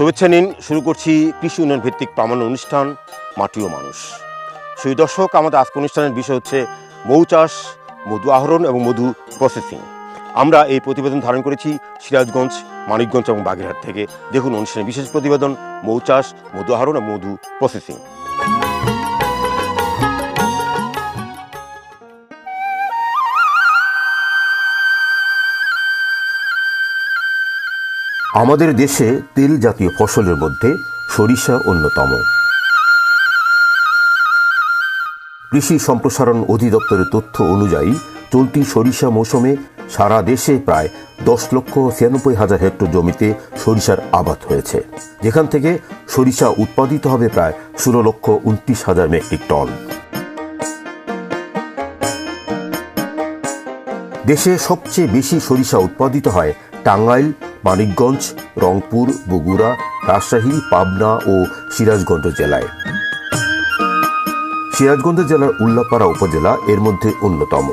শুভেচ্ছা নিন, শুরু করছি কৃষি উন্নয়ন ভিত্তিক প্রামাণ্য অনুষ্ঠান, মাটি ও মানুষ। সেই দর্শক, আমাদের আজকে অনুষ্ঠানের বিষয় হচ্ছে মৌ চাষ, মধু আহরণ এবং মধু প্রসেসিং আমরা এই প্রতিবেদন ধারণ করেছি সিরাজগঞ্জ, মানিকগঞ্জ এবং বাগেরহাট থেকে। দেখুন অনুষ্ঠানের বিশেষ প্রতিবেদন, মৌ চাষ, মধু আহরণ এবং মধু প্রসেসিং আমাদের দেশে তেল জাতীয় ফসলের মধ্যে সরিষা অন্যতম। কৃষি সম্প্রসারণ অধিদপ্তরের তথ্য অনুযায়ী, চলতি সরিষা মৌসুমে সারা দেশে প্রায় দশ লক্ষ ছিয়ানব্বই হাজার হেক্টর জমিতে সরিষার আবাদ হয়েছে। যেখান থেকে সরিষা উৎপাদিত হবে প্রায় ষোলো লক্ষ উনত্রিশ হাজার মেট্রিক টন। দেশে সবচেয়ে বেশি সরিষা উৎপাদিত হয় টাঙ্গাইল মানিকগঞ্জ, রংপুর, বগুড়া, রাজশাহী, পাবনা ও সিরাজগঞ্জ জেলায়। সিরাজগঞ্জ জেলার উল্লাপাড়া উপজেলা এর মধ্যে অন্যতম।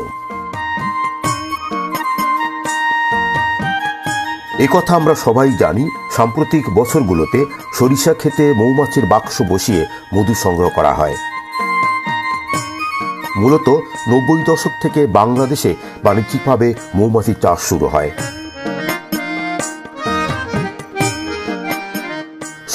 কথা আমরা সবাই জানি, সাম্প্রতিক বছরগুলোতে সরিষা খেতে মৌমাছির বাক্স বসিয়ে মধু সংগ্রহ করা হয়। মূলত নব্বই দশক থেকে বাংলাদেশে বাণিজ্যিকভাবে মৌমাছি চাষ শুরু হয়।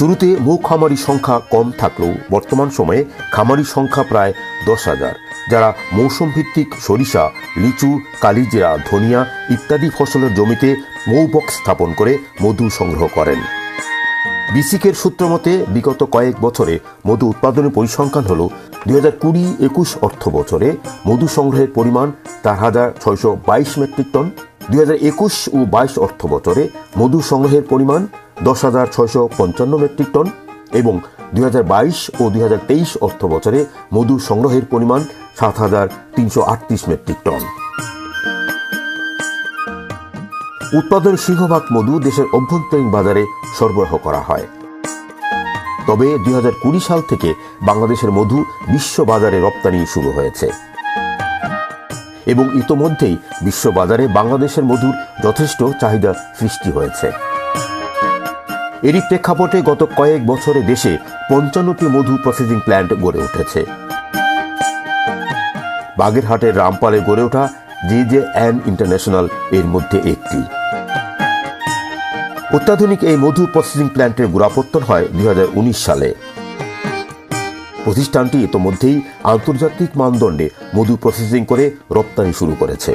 শুরুতে মৌ খামারির সংখ্যা কম থাকলেও বর্তমান সময়ে খামারির সংখ্যা প্রায় দশ হাজার, যারা মৌসুম ভিত্তিক সরিষা, লিচু, কালিজিরা, ধনিয়া ইত্যাদি ফসলের জমিতে মৌবক্স স্থাপন করে মধু সংগ্রহ করেন। বিসিকের সূত্র মতে, বিগত কয়েক বছরে মধু উৎপাদনের পরিসংখ্যান হল দুই হাজার কুড়ি একুশ অর্থ বছরে মধু সংগ্রহের পরিমাণ চার হাজার ছয়শো বাইশ মেট্রিক টন, দুই হাজার একুশ ও বাইশ অর্থ বছরে মধু সংগ্রহের পরিমাণ দশ হাজার ছয়শো পঞ্চান্ন মেট্রিক টন এবং দুই হাজার বাইশ ও দুই হাজার তেইশ অর্থ বছরে মধু সংগ্রহের পরিমাণ সাত হাজার তিনশো আটত্রিশ মেট্রিক টন। উৎপাদন সিংহভাগ মধু দেশের অভ্যন্তরীণ বাজারে সরবরাহ করা হয়। তবে দু হাজার কুড়ি সাল থেকে বাংলাদেশের মধু বিশ্ব বাজারে রপ্তানি শুরু হয়েছে। এবং ইতোমধ্যেই বিশ্ব বাজারে বাংলাদেশের মধুর যথেষ্ট চাহিদা সৃষ্টি হয়েছে। এরই প্রেক্ষাপটে গত কয়েক বছরে দেশে পঞ্চান্নটি মধু প্রসেসিং প্ল্যান্ট গড়ে উঠেছে। বাগেরহাটের রামপালে গড়ে ওঠা জে জে অ্যান ইন্টারন্যাশনাল এর মধ্যে একটি। অত্যাধুনিক এই মধু প্রসেসিং প্ল্যান্টের গোড়াপত্তন হয় দু হাজার উনিশ সালে। প্রতিষ্ঠানটি ইতোমধ্যেই আন্তর্জাতিক মানদণ্ডে মধু প্রসেসিং করে রপ্তানি শুরু করেছে।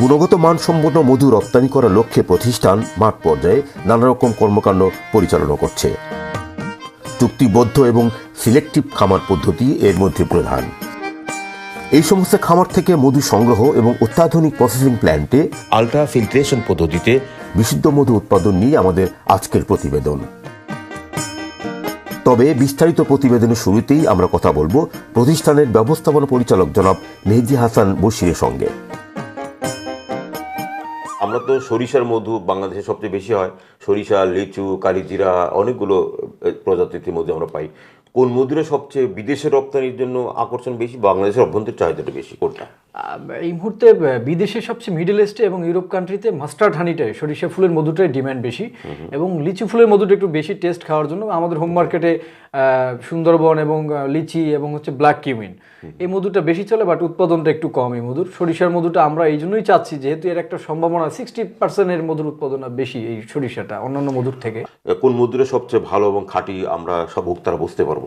গুণগত মানসম্পন্ন মধু রপ্তানি করার লক্ষ্যে প্রতিষ্ঠান মাঠ পর্যায়ে নানা রকম কর্মকাণ্ড পরিচালনা করছে। চুক্তিবদ্ধ এবং সিলেক্টিভ খামার পদ্ধতি এর মধ্যে প্রধান। এই সমস্ত খামার থেকে মধু সংগ্রহ এবং অত্যাধুনিক প্রসেসিং প্ল্যান্টে আলট্রা ফিল্ট্রেশন পদ্ধতিতে বিশুদ্ধ মধু উৎপাদন নিয়ে আমাদের আজকের প্রতিবেদন। তবে বিস্তারিত প্রতিবেদনের শুরুতেই আমরা কথা বলব প্রতিষ্ঠানের ব্যবস্থাপনা পরিচালক জনাব মেহেদি হাসান বশিরের সঙ্গে। আমরা তো সরিষার মধু বাংলাদেশে সবচেয়ে বেশি হয়। সরিষা লিচু কালিজিরা অনেকগুলো প্রজাতির মধ্যে আমরা পাই। কোন মধুরে সবচেয়ে বিদেশে রপ্তানির জন্য আকর্ষণ বেশি? বাংলাদেশের অভ্যন্তর চাহিদাটা বেশি কোনটা? এই মুহূর্তে বিদেশে সবচেয়ে মিডল ইস্টে এবং ইউরোপ কান্ট্রিতে মাস্টার্ড হানিটাই সরিষা ফুলের মধুটাই ডিমান্ড বেশি। এবং লিচু ফুলের মধুটা একটু বেশি টেস্ট খাওয়ার জন্য আমাদের হোম মার্কেটে সুন্দরবন এবং লিচি এবং হচ্ছে ব্ল্যাক কিউমিন এই মধুটা বেশি চলে বাট উৎপাদনটা একটু কম এই মধুর। সরিষার মধুটা আমরা এই জন্যই চাচ্ছি যেহেতু এর একটা সম্ভাবনা সিক্সটি পার্সেন্টের মধুর উৎপাদন বেশি এই সরিষাটা অন্যান্য মধুর থেকে। কোন মধুরে সবচেয়ে ভালো এবং খাঁটি আমরা সব ভোক্তারা বুঝতে পারব?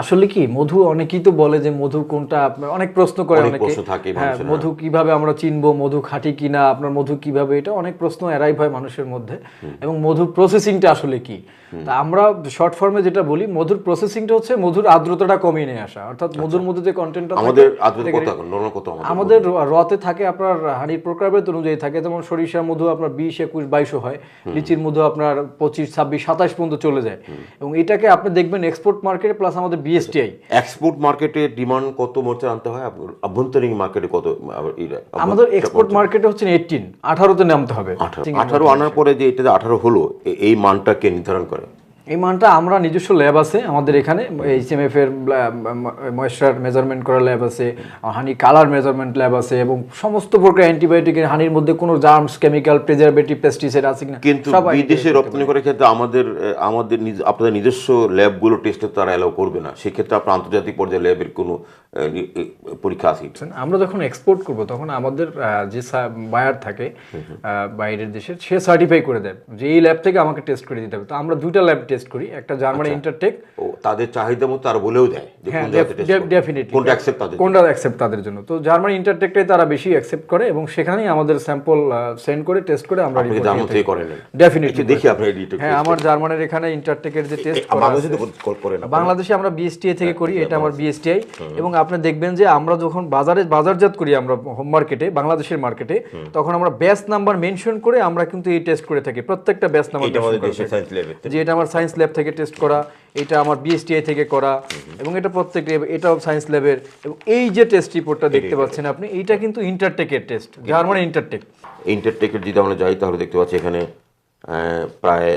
আসলে কি মধু অনেকেই তো বলে যে মধু কোনটা আপনার অনেক প্রশ্ন করে অনেক হ্যাঁ মধু কীভাবে আমরা চিনবো মধু খাঁটি কিনা আপনার মধু কীভাবে এটা অনেক প্রশ্ন এরাই হয় মানুষের মধ্যে। এবং মধু প্রসেসিংটা আসলে কি? তা আমরা শর্ট ফর্মে যেটা বলি মধুর প্রসেসিংটা হচ্ছে মধুর আর্দ্রতাটা কমিয়ে নিয়ে আসা। অর্থাৎ মধুর মধ্যে যে কন্টেন্টটা আমাদের আদ্রতা কত? এখন নরম কত আমাদের আমাদের রতে থাকে আপনার হানির প্রকারভেদ অনুযায়ী থাকে যেমন সরিষা মধু আপনার বিশ একুশ বাইশও হয়। লিচির মধু আপনার পঁচিশ ছাব্বিশ সাতাশ পর্যন্ত চলে যায়। এবং এটাকে আপনি দেখবেন এক্সপোর্ট মার্কেটে প্লাস আমাদের বিএসটিআই এক্সপোর্ট মার্কেটে ডিমান্ড কত মোর্চা আনতে হয়? আভ্যন্তরীণ মার্কেটে কত আমাদের এক্সপোর্ট মার্কেটে হচ্ছে এইটিন আঠারোতে নামতে হবে। আঠারো আনার পরে যে এটা আঠারো হলো এই মানটাকে নির্ধারণ করে? এই মানটা আমরা নিজস্ব ল্যাব আছে আমাদের এখানে এইচ এম এফ এর ময়েশ্চার মেজারমেন্ট করার ল্যাব আছে হানি কালার মেজারমেন্ট ল্যাব আছে এবং সমস্ত প্রকার অ্যান্টিবায়োটিকের হানির মধ্যে কোনো জার্মস কেমিক্যাল প্রিজারভেটিভ পেস্টিসাইড আছে কিনা কিন্তু বিদেশে রপ্তানি করার ক্ষেত্রে আমাদের আমাদের নিজ- আপনাদের নিজস্ব ল্যাবগুলো টেস্টে তারা অ্যালাউ করবে না। সেক্ষেত্রে আপনার আন্তর্জাতিক পর্যায়ে ল্যাবের কোনো পরীক্ষা আছে। আমরা যখন এক্সপোর্ট করব তখন আমাদের যে বায়ার থাকে বাইরের দেশের সে সার্টিফাই করে দেয় যে এই ল্যাব থেকে আমাকে টেস্ট করে দিতে হবে। তো আমরা দুইটা ল্যাব টেস্ট করি। একটা জার্মানি ইন্টারটেক ও তাদের চাহিদা মতো তারা বলেও দেয় যে হ্যাঁ কোন test ডেফিনেটলি কোনটা অ্যাকসেপ্ট তাদের কোনটা অ্যাকসেপ্ট তাদের জন্য? তো জার্মানি ইন্টারটেকটাই তারা বেশি অ্যাকসেপ্ট করে এবং সেখানেই আমাদের স্যাম্পল সেন্ড করে টেস্ট করে আমরা আপনি জার্মান থেকে। করেন। ডেফিনেটলি দেখি আপনার এই হ্যাঁ আমার জার্মানির এখানে ইন্টারটেকের যে টেস্ট করা বাংলাদেশে তো কর- না। বাংলাদেশে আমরা বিএসটিআই থেকে করি এটা আমার বিএসটিআই এবং আপনি দেখবেন যে আমরা যখন বাজারে বাজারজাত করি আমরা হোম মার্কেটে বাংলাদেশের মার্কেটে তখন আমরা ব্যাচ নাম্বার মেনশন করে আমরা কিন্তু এই টেস্ট করে থাকি। প্রত্যেকটা ব্যাচ নাম্বার যে এটা আমার সায়েন্স ল্যাব থেকে টেস্ট করা এটা আমার বিএসটিআই থেকে করা এবং এটা প্রত্যেক এটাও সায়েন্স ল্যাবের এবং এই যে টেস্ট রিপোর্টটা দেখতে পাচ্ছেন আপনি এইটা কিন্তু ইন্টারটেকের টেস্ট জার্মানি ইন্টারটেক ইন্টারটেকের যদি আমরা যাই তাহলে দেখতে পাচ্ছি এখানে প্রায়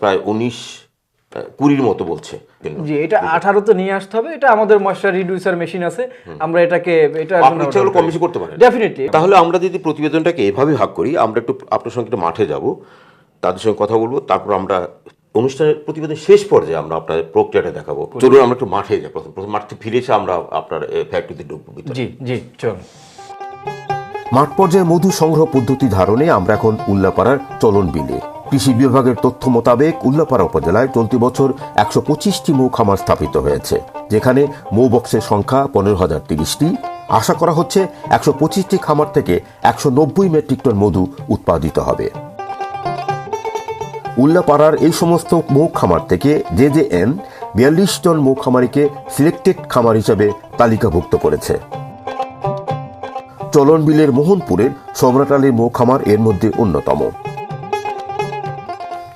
প্রায় উনিশ কুড়ির মতো বলছে। জি এটা আঠারোতে নিয়ে আসতে হবে এটা আমাদের ময়শ্চার রিডিউসার মেশিন আছে আমরা এটাকে এটা আপনি ইচ্ছা কম বেশি করতে পারেন। ডেফিনেটলি তাহলে আমরা যদি প্রতিবেদনটাকে এভাবে ভাগ করি আমরা একটু আপনার সঙ্গে একটু মাঠে যাব। তাদের সঙ্গে কথা বলব তারপর আমরা অনুষ্ঠানের প্রতিবেদন শেষ পর্যায়ে আমরা আপনার প্রক্রিয়াটা দেখাবো। চলুন আমরা একটু মাঠে যাই প্রথম প্রথম মাঠ থেকে ফিরে এসে আমরা আপনার ফ্যাক্টরিতে ঢুকবো জি জি চল মাঠ পর্যায়ে মধু সংগ্রহ পদ্ধতি ধারণে আমরা এখন উল্লাপাড়ার চলন বিলে। কৃষি বিভাগের তথ্য মোতাবেক উল্লাপাড়া উপজেলায় চলতি বছর একশো পঁচিশটি মৌ খামার স্থাপিত হয়েছে যেখানে মৌ বক্সের সংখ্যা পনেরো হাজার তিরিশটি। আশা করা হচ্ছে একশো পঁচিশটি খামার থেকে একশো নব্বই মেট্রিক টন মধু উৎপাদিত হবে। উল্লাপাড়ার এই সমস্ত মৌ খামার থেকে জে জে এন বিয়াল্লিশ জন মৌ খামারিকে সিলেক্টেড খামার হিসাবে তালিকাভুক্ত করেছে। চলন বিলের মোহনপুরের সম্রাট আলীর মৌ খামার এর মধ্যে অন্যতম।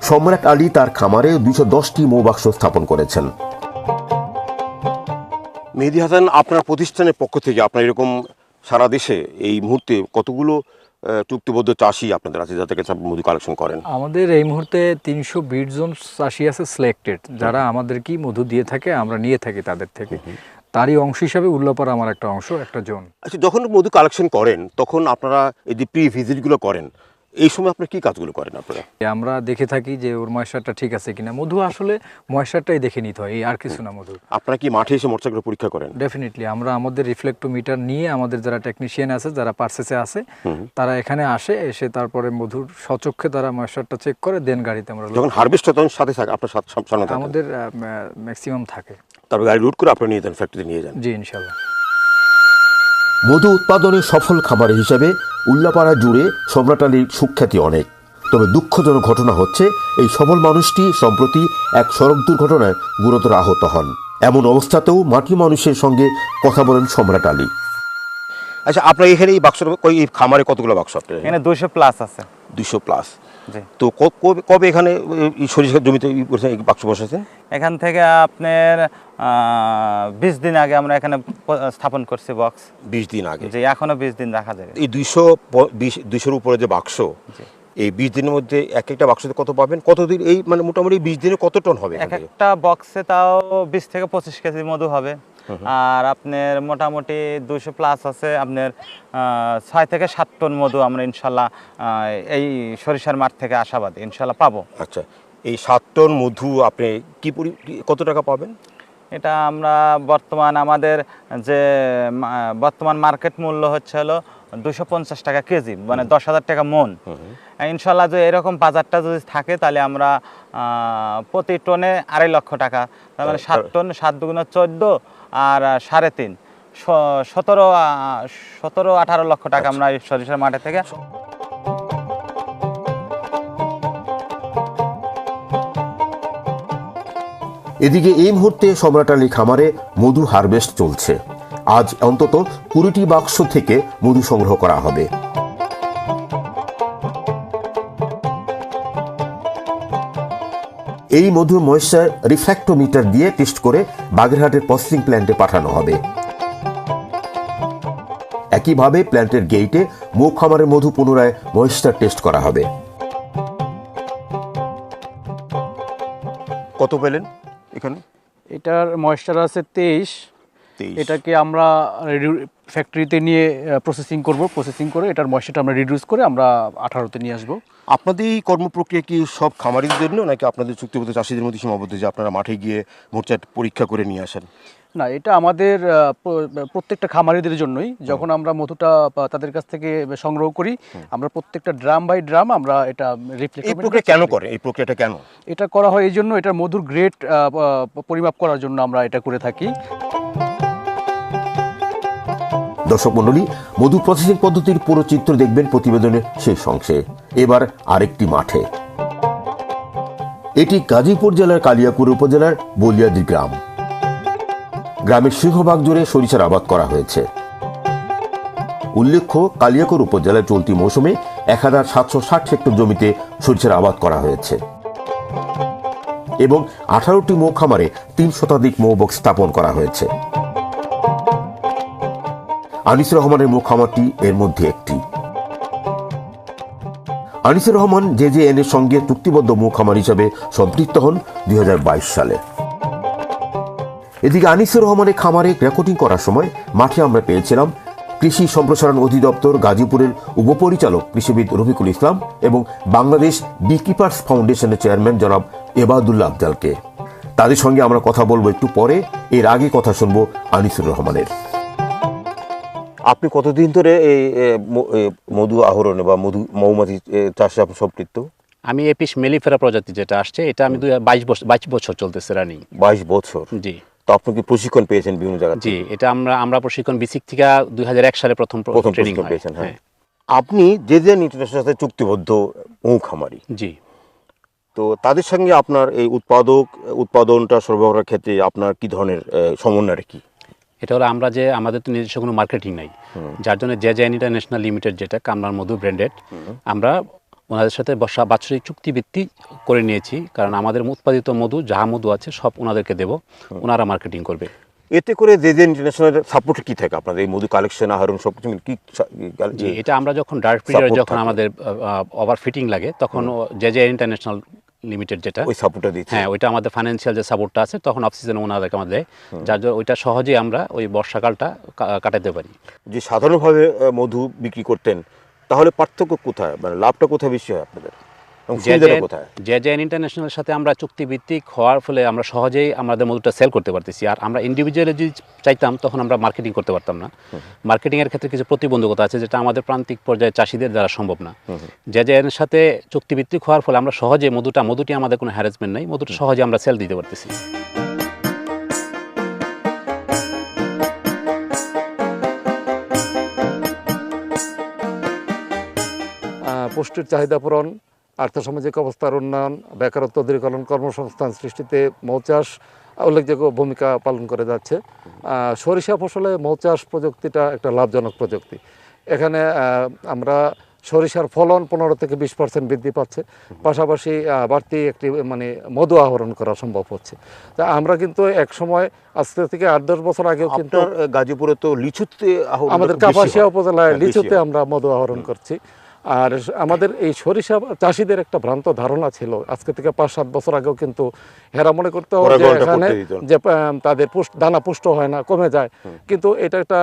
সম্রাট আলী তার খামারে দুইশো দশটি মৌ বাক্স স্থাপন করেছেন। মেহেদি হাসান, আপনার প্রতিষ্ঠানের পক্ষ থেকে আপনার এরকম সারা দেশে এই মুহূর্তে কতগুলো চুক্তিবদ্ধ চাষি আপনাদের আছে যাদের কাছে আপনি মধু কালেকশন করেন? আমাদের এই মুহূর্তে তিনশো বিশ জন চাষি আছে সিলেক্টেড যারা আমাদেরকেই কি মধু দিয়ে থাকে আমরা নিয়ে থাকি তাদের থেকে। তারই অংশ হিসাবে উল্লাপার আমার একটা অংশ একটা জোন। আচ্ছা যখন মধু কালেকশন করেন তখন আপনারা এই যে প্রি ভিজিটগুলো করেন এই সময় আপনারা কি কাজগুলো করেন আপনারা? আমরা দেখে থাকি যে ওর ময়শ্চারটা ঠিক আছে কিনা। মধু আসলে ময়শ্চারটাই দেখে নিতে হয় এই আর কিছু না মধু। আপনারা কি মাঠে এসে মোটরসাইকেল পরীক্ষা করেন? ডেফিনেটলি আমরা আমাদের রিফ্লেক্টোমিটার নিয়ে আমাদের যারা টেকনিশিয়ান আছে যারা পার্সেসে আছে তারা এখানে আসে এসে তারপরে মধুর সচক্ষে তারা ময়শ্চারটা চেক করে দেন গাড়িতে আমরা যখন হারভেস্ট হয় তখন সাথে থাকে আপনার সাথে সামনে আমাদের ম্যাক্সিমাম থাকে। তারপর গাড়ি রুট করে আপনারা নিয়ে যান ফ্যাক্টরিতে নিয়ে যান। জি ইনশাল্লাহ মধু উৎপাদনে সফল খামার হিসাবে উল্লাপাড়া জুড়ে সম্রাটালির সুখ্যাতি অনেক। তবে দুঃখজনক ঘটনা হচ্ছে এই সফল মানুষটি সম্প্রতি এক সড়ক দুর্ঘটনায় গুরুতর আহত হন। এমন অবস্থাতেও মাটি মানুষের সঙ্গে কথা বলেন সম্রাট আলী আচ্ছা আপনার এখানে এই বাক্সের ওই খামারে কতগুলো বাক্স আপনার এখানে দুশো প্লাস আছে। দুশো প্লাস তো কবে এখানে সরিষা জমিতে বাক্স বসেছেন এখান থেকে আপনার বিশ দিন আগে আমরা এখানে স্থাপন করছি বক্স বিশ দিন আগে? যে এখনও বিশ দিন রাখা যাবে। এই দুইশো বিশ দুইশোর উপরে যে বাক্স এই বিশ দিনের মধ্যে এক একটা বাক্সতে কত পাবেন? কতদিন এই মানে মোটামুটি বিশ দিনে কত টন হবে এক একটা বক্সে তাও বিশ থেকে পঁচিশ কেজি মধু হবে। আর আপনার মোটামুটি দুশো প্লাস আছে আপনার ছয় থেকে সাত টন মধু আমরা ইনশাল্লাহ এই সরিষার মাঠ থেকে আশাবাদ ইনশাল্লাহ পাবো। আচ্ছা এই সাত টন মধু আপনি কি পরি কত টাকা পাবেন? এটা আমরা বর্তমান আমাদের যে বর্তমান মার্কেট মূল্য হচ্ছে হলো দুশো পঞ্চাশ টাকা কেজি মানে দশ হাজার টাকা মন। ইনশাল্লাহ যে এরকম বাজারটা যদি থাকে তাহলে আমরা প্রতি টনে আড়াই লক্ষ টাকা তার মানে সাত টন সাত দুগুণ চোদ্দ আর সাড়ে তিন। সতেরো সতেরো, আঠারো লক্ষ টাকা আমরা এই সরিষার মাঠে থেকে এদিকে এই মুহূর্তে সম্রাট আলী খামারে মধু হারভেস্ট চলছে। আজ অন্তত কুড়িটি বাক্স থেকে মধু সংগ্রহ করা হবে। এই মধু ময়েশ্চার রিফ্র্যাক্টোমিটার দিয়ে টেস্ট করে বাগেরহাটের প্রসেসিং প্ল্যান্টে পাঠানো হবে। একইভাবে প্ল্যান্টের গেইটে মুখ খামারের মধু পুনরায় ময়েশ্চার টেস্ট করা হবে। কত পেলেন এখানে? এটার ময়েশ্চার আছে তেইশ। তেইশ। এটাকে আমরা ফ্যাক্টরিতে নিয়ে প্রসেসিং করব। প্রসেসিং করে এটার ময়েশ্চারটা আমরা রিডিউস করে আমরা আঠারোতে নিয়ে আসব। আপনাদের এই কর্মপ্রক্রিয়া কি সব খামারিদের জন্য নাকি আপনাদের চুক্তিবদ্ধ চাষিদের মধ্যে সীমাবদ্ধ যে আপনারা মাঠে গিয়ে মোর্চার পরীক্ষা করে নিয়ে আসেন? না এটা আমাদের প্রত্যেকটা খামারিদের জন্যই। যখন আমরা মধুটা তাদের কাছ থেকে সংগ্রহ করি আমরা প্রত্যেকটা ড্রাম বাই ড্রাম আমরা এটা প্রক্রিয়া কেন করে? এই প্রক্রিয়াটা কেন? এটা করা হয় এই জন্য এটা মধুর গ্রেড পরিমাপ করার জন্য আমরা এটা করে থাকি। দর্শক মণ্ডলী মধু প্রসেসিং পদ্ধতির পুরো চিত্র দেখবেন প্রতিবেদনের শেষ অংশে। এবার আরেকটি মাঠে। এটি গাজীপুর জেলার কালিয়াকুর উপজেলার বলিয়াদি গ্রাম। গ্রামের সিংহভাগ জুড়ে সরিষার আবাদ করা হয়েছে। উল্লেখ্য কালিয়াকুর উপজেলায় চলতি মৌসুমে এক হাজার সাতশো ষাট হেক্টর জমিতে সরিষার আবাদ করা হয়েছে। এবং আঠারোটি মৌ খামারে তিন শতাধিক মৌবক স্থাপন করা হয়েছে। আনিসুর রহমানের মুখ খামারটি এর মধ্যে একটি। Anisur Rahman J J N এর সঙ্গে চুক্তিবদ্ধ মুখ খামার হিসাবে সম্পৃক্ত হন দুই সালে। এদিকে আনিসুর রহমানের খামারে রেকর্ডিং করার সময় মাঠে আমরা পেয়েছিলাম কৃষি সম্প্রসারণ অধিদপ্তর গাজীপুরের উপপরিচালক কৃষিবিদ রফিকুল ইসলাম এবং বাংলাদেশ বিকিপার্স ফাউন্ডেশনের চেয়ারম্যান জনাব এবাদুল্লাহ আবদালকে। তাদের সঙ্গে আমরা কথা বলব একটু পরে। এর আগে কথা শুনব আনিসুর রহমানের। আপনি কতদিন ধরে এই মধু আহরণে বা মধু মৌমাছি চাষে আপনি সম্পৃক্ত? আমি এপিস মেলিফেরা প্রজাতি যেটা আসছে এটা আমি দুই বাইশ বছর বাইশ বছর চলতেছে রানিং বাইশ বছর? জি। তো আপনি কি প্রশিক্ষণ পেয়েছেন বিভিন্ন জায়গা জি এটা আমরা আমরা প্রশিক্ষণ বিসিক থেকে দুই হাজার এক সালে প্রথম প্রথম ট্রেনিং প্রশিক্ষণ পেয়েছেন হ্যাঁ। হ্যাঁ। আপনি যে যে ইন্টারন্যাশনাল সাথে চুক্তিবদ্ধ মৌ খামারি জি। তো তাদের সঙ্গে আপনার এই উৎপাদক উৎপাদনটা সরবরাহের ক্ষেত্রে আপনার কি ধরনের এ, সমন্বয় কি এটা হলো আমরা যে আমাদের তো নিজস্ব কোনো মার্কেটিং নাই। যার জন্য যে জেন ইন্টারন্যাশনাল লিমিটেড যেটা কামরার মধু ব্র্যান্ডেড আমরা ওনাদের সাথে বসা বাৎসরিক চুক্তিভিত্তি করে নিয়েছি। কারণ আমাদের উৎপাদিত মধু যাহা মধু আছে সব ওনাদেরকে দেব। ওনারা মার্কেটিং করবে। এতে করে যে যে ইন্টারন্যাশনাল সাপোর্ট কি থাকে আপনাদের? এই মধু কালেকশন আহরণ সব কিছু কি এটা আমরা যখন ডার্ক পিরিয়ড যখন আমাদের ওভার ফিটিং লাগে তখন যে যে ইন্টারন্যাশনাল লিমিটেড যেটা। ওই সাপোর্টটা দিচ্ছে। হ্যাঁ ওইটা আমাদের ফাইন্যান্সিয়াল যে সাপোর্টটা আছে তখন অফ সিজনে ওনাদেরকে আমাদের দেয়। যার জন্য ওইটা সহজেই আমরা ওই বর্ষাকালটা কাটাতে পারি। যে সাধারণভাবে মধু বিক্রি করতেন তাহলে পার্থক্য কোথায়? মানে লাভটা কোথায় বেশি হয় আপনাদের? কোথায়? ইন্টারন্যাশনালের সাথে আমরা চুক্তিভিত্তিক হওয়ার ফলে আমরা সহজেই আমাদের মধুটা সেল করতে পারতেছি। আর আমরা ইন্ডিভিজুয়ালি যদি চাইতাম তখন আমরা মার্কেটিং করতে পারতাম না। মার্কেটিং এর ক্ষেত্রে কিছু প্রতিবন্ধকতা আছে যেটা আমাদের প্রান্তিক পর্যায়ে চাষিদের দ্বারা সম্ভব না। যে জেন সাথে চুক্তিভিত্তিক হওয়ার ফলে আমরা সহজে মধুটা মধুটি আমাদের কোনো হ্যারাসমেন্ট নেই মধুটা সহজে আমরা সেল দিতে পারতেছি। আহ, পুষ্টির চাহিদা পূরণ আর্থসামাজিক অবস্থার উন্নয়ন বেকারত্ব দূরীকরণ কর্মসংস্থান সৃষ্টিতে মৌচাষ উল্লেখযোগ্য ভূমিকা পালন করে যাচ্ছে। সরিষা ফসলে মৌচাষ প্রযুক্তিটা একটা লাভজনক প্রযুক্তি। এখানে আমরা সরিষার ফলন পনেরো থেকে বিশ পার্সেন্ট বৃদ্ধি পাচ্ছে। পাশাপাশি বাড়তি একটি মানে মধু আহরণ করা সম্ভব হচ্ছে। তা আমরা কিন্তু এক সময় আজ থেকে আট দশ বছর আগেও কিন্তু গাজীপুরে তো লিচুতে আমাদের কাপাসিয়া উপজেলায় হ্যাঁ, লিচুতে আমরা মধু আহরণ করছি। আর আমাদের এই সরিষা চাষিদের একটা ভ্রান্ত ধারণা ছিল। আজকে থেকে পাঁচ সাত বছর আগেও কিন্তু হেরা মনে করতে যে এখানে। যে তাদের পুষ্ট- দানা পুষ্ট হয় না কমে যায়। কিন্তু এটা একটা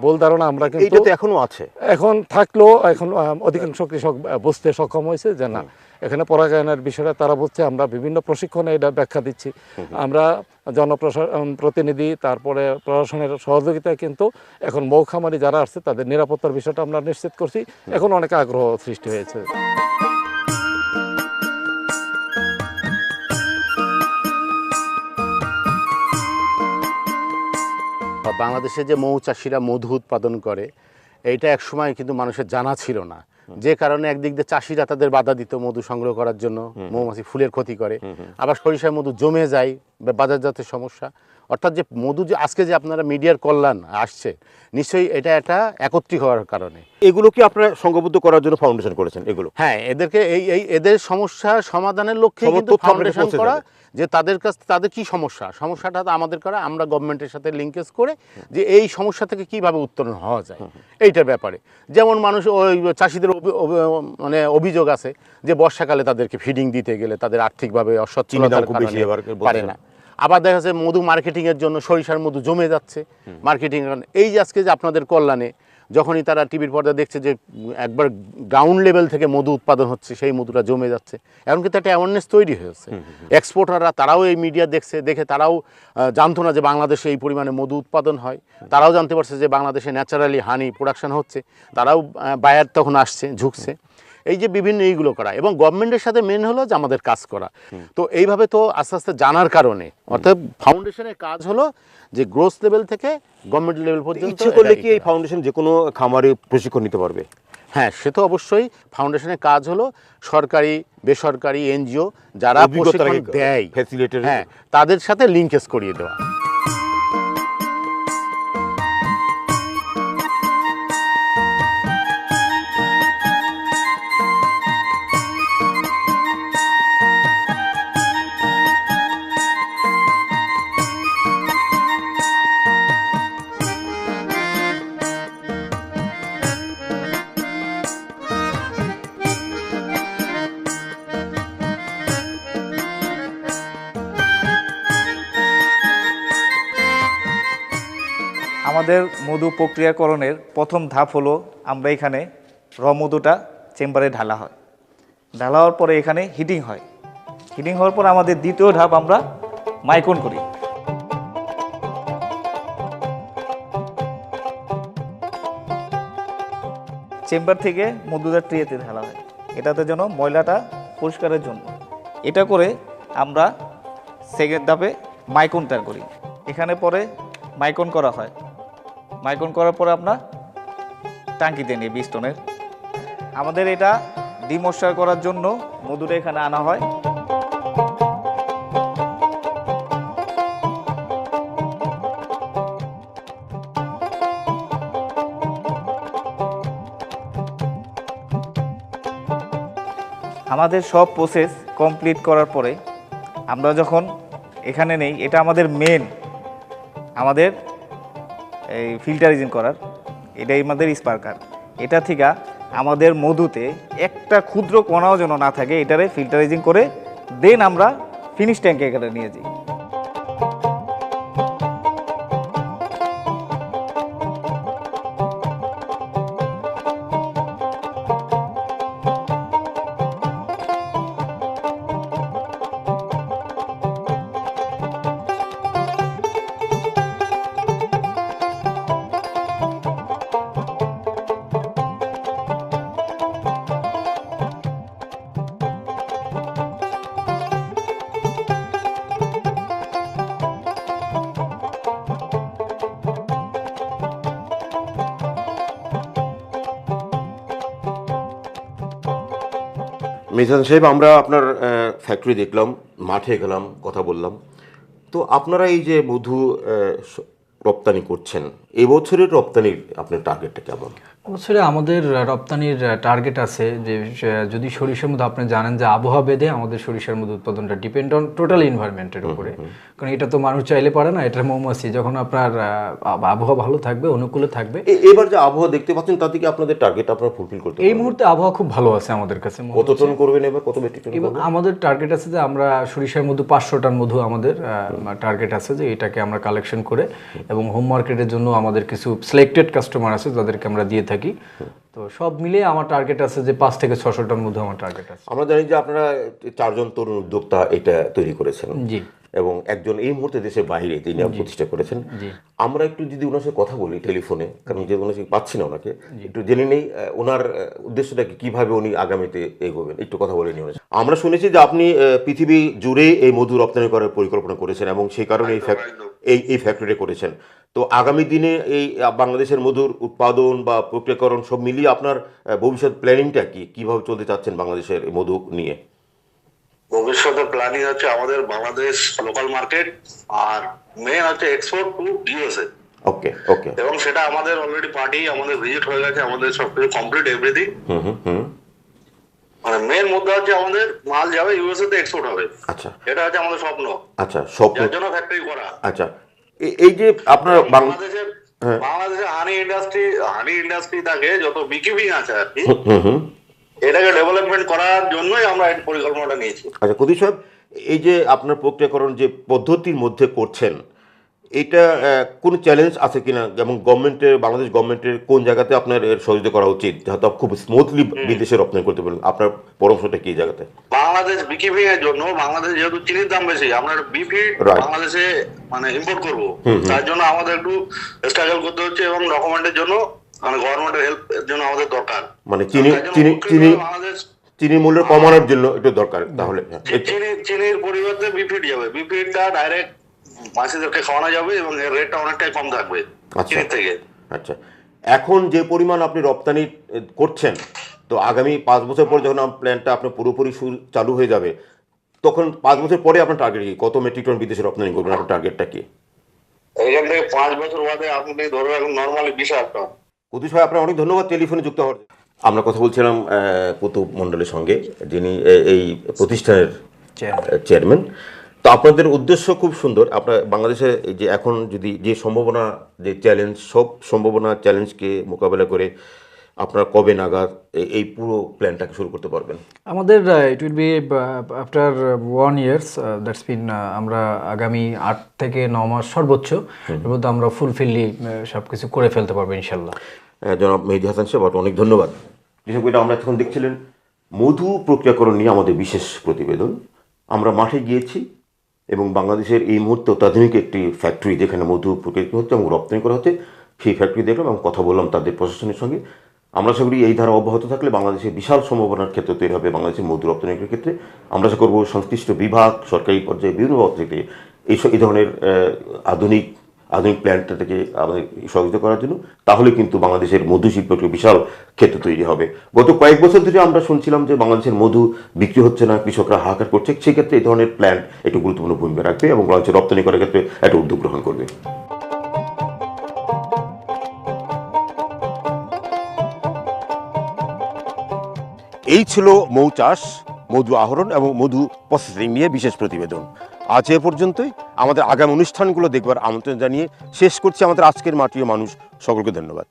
ভুল ধারণা আমরা কিন্তু এখনও আছে। এখন থাকলেও এখন অধিকাংশ কৃষক বুঝতে সক্ষম হয়েছে যে না এখানে পরাগায়নের বিষয়টা তারা বুঝছে আমরা বিভিন্ন প্রশিক্ষণে এটা ব্যাখ্যা দিচ্ছি। আমরা জনপ্রশাসন প্রতিনিধি তারপরে প্রশাসনের সহযোগিতায় কিন্তু এখন মৌখামারি যারা আসছে তাদের নিরাপত্তার বিষয়টা আমরা নিশ্চিত করছি। এখন অনেক আগ্রহ সৃষ্টি হয়েছে। বাংলাদেশে যে মৌ মৌচাষিরা মধু উৎপাদন করে এইটা এক সময় কিন্তু মানুষের জানা ছিল না। যে কারণে একদিক দিয়ে চাষিরা তাদের বাধা দিত মধু সংগ্রহ করার জন্য মৌমাছি ফুলের ক্ষতি করে। আবার সরিষায় মধু জমে যায় বা বাজারজাতের সমস্যা। অর্থাৎ যে মধু যে আজকে যে আপনারা মিডিয়ার কল্যাণ আসছে নিশ্চয়ই এটা একটা একত্রিত হওয়ার কারণে। এগুলো কি আপনারা সংঘবদ্ধ করার জন্য ফাউন্ডেশন করেছেন এগুলো? হ্যাঁ এদেরকে এই এই এদের সমস্যা সমাধানের লক্ষ্যে কিন্তু ফাউন্ডেশন করা যে তাদের কাছ তাদের কি সমস্যা? সমস্যাটা তো আমাদের করা আমরা গভর্নমেন্টের সাথে লিঙ্কেজ করে যে এই সমস্যা থেকে কীভাবে উত্তরণ হওয়া যায়। এইটার ব্যাপারে। যেমন মানুষ ওই চাষিদের মানে অভিযোগ আছে যে বর্ষাকালে তাদেরকে ফিডিং দিতে গেলে তাদের আর্থিকভাবে অসচ্ছলতার কারণে পারে না। আবার দেখা যাচ্ছে মধু মার্কেটিংয়ের জন্য সরিষার মধু জমে যাচ্ছে। মার্কেটিং এই যে আজকে যে আপনাদের কল্যাণে যখনই তারা টিভির পর্দা দেখছে যে একবার গ্রাউন্ড লেভেল থেকে মধু উৎপাদন হচ্ছে সেই মধুটা জমে যাচ্ছে। এখন কিন্তু একটা অ্যাওয়ারনেস তৈরি হয়েছে। এক্সপোর্টাররা তারাও এই মিডিয়া দেখছে দেখে তারাও জানতো না যে বাংলাদেশে এই পরিমাণে মধু উৎপাদন হয়। তারাও জানতে পারছে যে বাংলাদেশে ন্যাচারালি হানি প্রোডাকশন হচ্ছে। তারাও বায়ার তখন আসছে ঝুঁকছে। এই যে বিভিন্ন এইগুলো করা। এবং গভর্নমেন্টের সাথে মেন হলো যে আমাদের কাজ করা। তো এইভাবে তো আস্তে আস্তে জানার কারণে। অর্থাৎ ফাউন্ডেশনের কাজ হলো যে গ্রোথ লেভেল থেকে গভর্নমেন্ট লেভেল পর্যন্ত ইচ্ছে করলে কি এই ফাউন্ডেশন যে কোনো খামারে প্রশিক্ষণ নিতে পারবে? হ্যাঁ সে তো অবশ্যই ফাউন্ডেশনের কাজ হলো সরকারি বেসরকারি এনজিও যারা প্রশিক্ষণ দেয়। facilitator- হ্যাঁ তাদের সাথে লিঙ্কেজ করিয়ে দেওয়া। আমাদের মধু প্রক্রিয়াকরণের প্রথম ধাপ হলো আমরা এখানে র মধুটা চেম্বারে ঢালা হয়। ঢালা হওয়ার পরে এখানে হিটিং হয়। হিটিং হওয়ার পর আমাদের দ্বিতীয় ধাপ আমরা মাইকন করি। চেম্বার থেকে মধুটা ট্রেতে ঢালা হয়। এটাতে যেন ময়লাটা পরিষ্কারের জন্য। এটা করে আমরা সেকেন্ড ধাপে মাইকন তৈরি করি। এখানে পরে মাইকন করা হয়। মাইকন করার পরে আমরা টাঙ্কিতে নিয়ে বিশ আমাদের এটা ডিমশ্চার করার জন্য মধুটা এখানে আনা হয়। আমাদের সব প্রসেস কমপ্লিট করার পরে আমরা যখন এখানে নেই, এটা আমাদের মেন আমাদের এই ফিল্টারিজিং করার, এটাই আমাদের স্পার্কার এটা থেকে আমাদের মধুতে একটা ক্ষুদ্র কণাও যেন না থাকে, এটারে ফিল্টারাইজিং করে দেন আমরা ফিনিশ ট্যাঙ্কে এখানে নিয়ে যাই। মিজান সাহেব, আমরা আপনার ফ্যাক্টরি দেখলাম, মাঠে গেলাম, কথা বললাম। তো আপনারা এই যে মধু রপ্তানি করছেন, এবছরের রপ্তানির আপনার টার্গেটটা কেমন? বছরে আমাদের রপ্তানির টার্গেট আছে যে যদি সরিষার মধ্যে আপনি জানেন যে আবহাওয়া বেদে আমাদের সরিষার মধ্যে উৎপাদনটা ডিপেন্ড অন টোটাল এনভায়রনমেন্টের উপরে। কারণ এটা তো মানুষ চাইলে পারে না এটা মৌমাছি। যখন আপনার আবহাওয়া ভালো থাকবে অনুকূলে থাকবে। এবার যে আবহাওয়া দেখতে পাচ্ছেন তাতে কি আপনাদের টার্গেট আপনারা ফুলফিল করতে এই মুহূর্তে আবহাওয়া খুব ভালো আছে আমাদের কাছে কত টন করবেন এবার? কত মেট্রিক টন এবং আমাদের টার্গেট আছে যে আমরা সরিষার মধু পাঁচশো টন মধু আমাদের টার্গেট আছে যে এটাকে আমরা কালেকশন করে এবং হোম মার্কেটের জন্য আমাদের কিছু সিলেক্টেড কাস্টমার আছে যাদেরকে আমরা দিয়ে থাকি। তো সব মিলিয়ে আমার টার্গেট আছে যে পাঁচ থেকে ছশোটার মধ্যে আমার টার্গেট আছে। আমরা জানি যে আপনারা চারজন তরুণ উদ্যোক্তা এটা তৈরি করেছেন। জি। এবং একজন এই মুহূর্তে দেশের বাইরে তিনি প্রতিষ্ঠা করেছেন। আমরা একটু যদি ওনার সাথে কথা বলি টেলিফোনে কারণ যে ওনার সাথে পাচ্ছি না ওনাকে একটু জেনে নেই ওনার উদ্দেশ্যটা কি কীভাবে উনি আগামীতে এগোবেন? একটু কথা বলে সাথে। আমরা শুনেছি যে আপনি আহ, পৃথিবী জুড়ে এই মধু রপ্তানি করার পরিকল্পনা করেছেন এবং সেই কারণে এই এই এই ফ্যাক্টরি করেছেন। তো আগামী দিনে এই বাংলাদেশের মধুর উৎপাদন বা প্রক্রিয়াকরণ সব মিলিয়ে আপনার ভবিষ্যৎ প্ল্যানিংটা কি? কীভাবে চলতে চাচ্ছেন বাংলাদেশের এই মধু নিয়ে? ভবিষ্যতের প্ল্যানিং হচ্ছে আমাদের বাংলাদেশ লোকাল মার্কেট আর মেন হচ্ছে export to USA okay okay এবং সেটা আমাদের অলরেডি পার্টি আমাদের ভিজিট হয়ে গেছে আমাদের সব কিছু কমপ্লিট এভরিথিং মানে মেন মুদ্রা হচ্ছে আমাদের মাল যাবে ইউএসএ তে এক্সপোর্ট হবে। আচ্ছা। এটা হচ্ছে আমাদের স্বপ্ন। আচ্ছা স্বপ্ন। জন্য ফ্যাক্টরি করা। আচ্ছা। এই যে আপনার বাংলাদেশের। বাংলাদেশের হানি ইন্ডাস্ট্রি হানি ইন্ডাস্ট্রি থাকে যত বিকিপিং আছে আর কি। এটাকে ডেভেলপমেন্ট করার জন্যই আমরা এই পরিকল্পনাটা নিয়েছি। আচ্ছা কদি সাহেব এই যে আপনার প্রক্রিয়াকরণ যে পদ্ধতির মধ্যে করছেন এটা কোন চ্যালেঞ্জ আছে কিনা? যেমন গভর্নমেন্টের বাংলাদেশ গভর্নমেন্টের কোন জায়গাতে আপনার এর সহযোগিতা করা উচিত? যাতে খুব স্মুথলি বিদেশে রপ্তানি করতে পারেন। আপনার পরামর্শটা কি জায়গাতে? বাংলাদেশ বিকিপিং এর জন্য বাংলাদেশ যেহেতু চিনির দাম বেশি আমরা বিপি বাংলাদেশে মানে ইম্পোর্ট করব। তার জন্য আমাদের একটু স্ট্রাগল করতে হচ্ছে এবং ডকুমেন্টের জন্য মানে গভর্নমেন্টের হেল্প এর জন্য আমাদের দরকার। মানে চিনি চিনি চিনি চিনি মূল্য কমানোর জন্য একটু দরকার তাহলে। হ্যাঁ, চিনি চিনির পরিবর্তে বিফিট যাবে বিফিটটা ডাইরেক্ট মাসিদেরকে খাওয়ানো যাবে এবং এর রেটটা অনেকটাই কম থাকবে আচ্ছা। চিনির থেকে। আচ্ছা। এখন যে পরিমাণ আপনি রপ্তানি করছেন তো আগামী পাঁচ বছর পর যখন প্ল্যানটা আপনার পুরোপুরি চালু হয়ে যাবে তখন পাঁচ বছর পরে আপনার টার্গেট কি? কত মেট্রিক টন বিদেশে রপ্তানি করবেন? আপনার টার্গেটটা কি? এইখান থেকে পাঁচ বছর বাদে আপনি ধরে রাখুন নর্মালি বিশ হাজার টন কুতুব ভাই আপনার অনেক ধন্যবাদ টেলিফোনে যুক্ত হওয়ার জন্য। আমরা কথা বলছিলাম কুতুব মণ্ডলের সঙ্গে যিনি এই প্রতিষ্ঠানের চেয়ারম্যান তো আপনাদের উদ্দেশ্য খুব সুন্দর। আপনার বাংলাদেশে এই যে এখন যদি যে সম্ভাবনা যে চ্যালেঞ্জ সব সম্ভাবনা চ্যালেঞ্জকে মোকাবেলা করে আপনারা কবে নাগাদ এই পুরো প্ল্যানটাকে শুরু করতে পারবেন? আমাদের it will be after one years that's been আমরা আগামী আট থেকে ন মাস সর্বোচ্চ এর মধ্যে আমরা ফুলফিললি সব কিছু করে ফেলতে পারব ইনশাল্লাহ আহ, জনাব মেহেদি হাসান সাহেব অনেক ধন্যবাদ। করে আমরা এখন দেখছিলেন মধু প্রক্রিয়াকরণ নিয়ে আমাদের বিশেষ প্রতিবেদন। আমরা মাঠে গিয়েছি এবং বাংলাদেশের এই মুহূর্তে অত্যাধুনিক একটি ফ্যাক্টরি যেখানে মধু প্রক্রিয়া হচ্ছে এবং রপ্তানি করা হচ্ছে সেই ফ্যাক্টরি দেখলাম এবং কথা বললাম তাদের প্রশাসনের সঙ্গে। আমরা আশা করি এই ধারা অব্যাহত থাকলে বাংলাদেশে বিশাল সম্ভাবনার ক্ষেত্র তৈরি হবে বাংলাদেশের মধু রপ্তানির ক্ষেত্রে। আমরা আশা করব সংশ্লিষ্ট বিভাগ, সরকারি পর্যায়ে বিভিন্ন থেকে এই এই ধরনের আধুনিক আধুনিক প্ল্যান্টটাকে আমাদের সহযোগিতা করার জন্য, তাহলে কিন্তু বাংলাদেশের মধু শিল্প একটি বিশাল ক্ষেত্র তৈরি হবে। গত কয়েক বছর ধরে আমরা শুনছিলাম যে বাংলাদেশের মধু বিক্রি হচ্ছে না, কৃষকরা হাহাকার করছে। সেক্ষেত্রে এই ধরনের প্ল্যান্ট একটু গুরুত্বপূর্ণ ভূমিকা রাখবে এবং বাংলাদেশের রপ্তানি করার ক্ষেত্রে একটা উদ্যোগ গ্রহণ করবে। এই ছিল মৌ চাষ, মধু আহরণ এবং মধু প্রসেসিং নিয়ে বিশেষ প্রতিবেদন। আজ এ পর্যন্তই। আমাদের আগামী অনুষ্ঠানগুলো দেখবার আমন্ত্রণ জানিয়ে শেষ করছি আমাদের আজকের মাটির মানুষ। সকলকে ধন্যবাদ।